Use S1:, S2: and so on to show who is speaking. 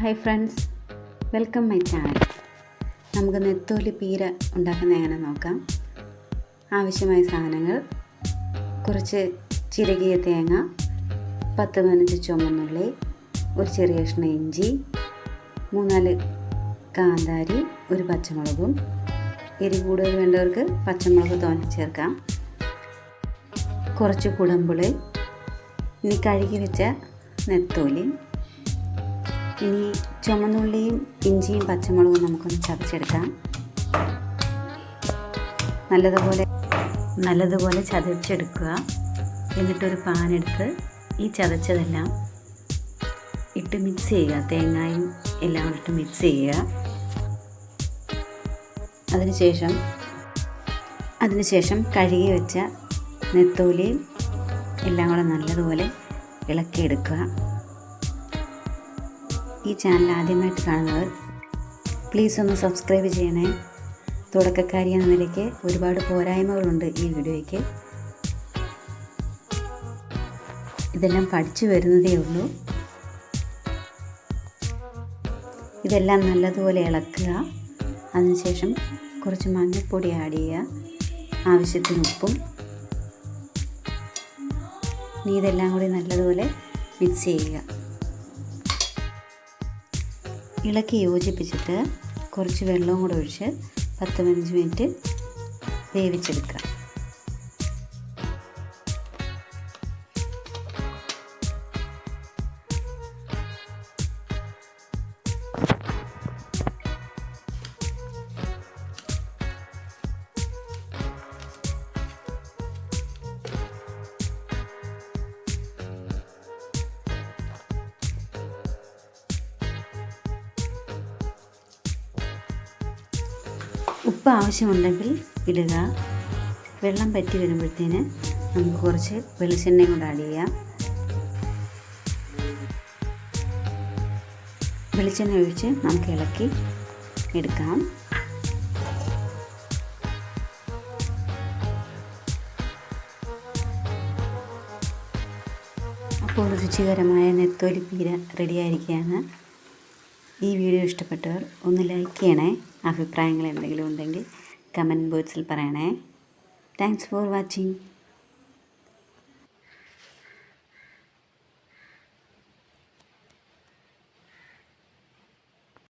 S1: Hi friends welcome my channel നമുക്ക് നെത്തോലി പീര ഉണ്ടാക്കുന്ന എങ്ങനെ നോക്കാം? ആവശ്യമായ സാധനങ്ങൾ കുറച്ച് ചിരകിയ തേങ്ങ പത്ത് പതിനഞ്ച് ചുമന്നുള്ളി ഒരു ചെറിയ കഷ്ണ ഇഞ്ചി മൂന്നാൽ കാന്താരി ഒരു പച്ചമുളകും. എരി കൂടുതൽ വേണ്ടവർക്ക് പച്ചമുളക് തോന്നി ചേർക്കാം. കുറച്ച് കുടമ്പുളി ഇനി കഴുകി വെച്ച നെത്തോലി. ഇനി ചുമന്നുള്ളിയും ഇഞ്ചിയും പച്ചമുളകും നമുക്കൊന്ന് ചതച്ചെടുക്കാം. നല്ലതുപോലെ നല്ലതുപോലെ ചതച്ചെടുക്കുക. എന്നിട്ടൊരു പാനെടുത്ത് ഈ ചതച്ചതെല്ലാം ഇട്ട് മിക്സ് ചെയ്യുക. തേങ്ങായും എല്ലാം ഇട്ട് മിക്സ് ചെയ്യുക. അതിനുശേഷം അതിനുശേഷം കഴുകി വെച്ച നെത്തോലിയും എല്ലാം കൂടെ നല്ലതുപോലെ ഇളക്കിയെടുക്കുക. ഈ ചാനൽ ആദ്യമായിട്ട് കാണുന്നവർ പ്ലീസ് ഒന്ന് സബ്സ്ക്രൈബ് ചെയ്യണേ. തുടക്കക്കാരി എന്ന നിലയ്ക്ക് ഒരുപാട് പോരായ്മകളുണ്ട് ഈ വീഡിയോയ്ക്ക്. ഇതെല്ലാം പഠിച്ചു വരുന്നതേ ഉള്ളൂ. ഇതെല്ലാം നല്ലതുപോലെ ഇളക്കുക. അതിനുശേഷം കുറച്ച് മഞ്ഞൾപ്പൊടി ആഡ് ചെയ്യുക. ആവശ്യത്തിന് ഉപ്പും. നീ ഇതെല്ലാം കൂടി നല്ലതുപോലെ മിക്സ് ചെയ്യുക. ഇളക്കി യോജിപ്പിച്ചിട്ട് കുറച്ച് വെള്ളവും കൂടെ ഒഴിച്ച് പത്ത് പതിനഞ്ച് മിനിറ്റ് വേവിച്ചെടുക്കുക. ഉപ്പ് ആവശ്യമുണ്ടെങ്കിൽ ഇടുക. വെള്ളം പറ്റി വരുമ്പോഴത്തേന് നമുക്ക് കുറച്ച് വെളിച്ചെണ്ണയും കൂടെ ആഡ് ചെയ്യാം. വെളിച്ചെണ്ണ ഒഴിച്ച് നമുക്ക് ഇളക്കി എടുക്കാം. അപ്പോൾ രുചികരമായ നെത്തോലി പീര റെഡിയായിരിക്കുകയാണ് ഈ വീഡിയോ ഇഷ്ടപ്പെട്ടവർ ഒന്ന് ലൈക്ക് ചെയ്യണേ. അഭിപ്രായങ്ങൾ എന്തെങ്കിലും ഉണ്ടെങ്കിൽ കമന്റ് ബോക്സിൽ പറയണേ. Thanks for watching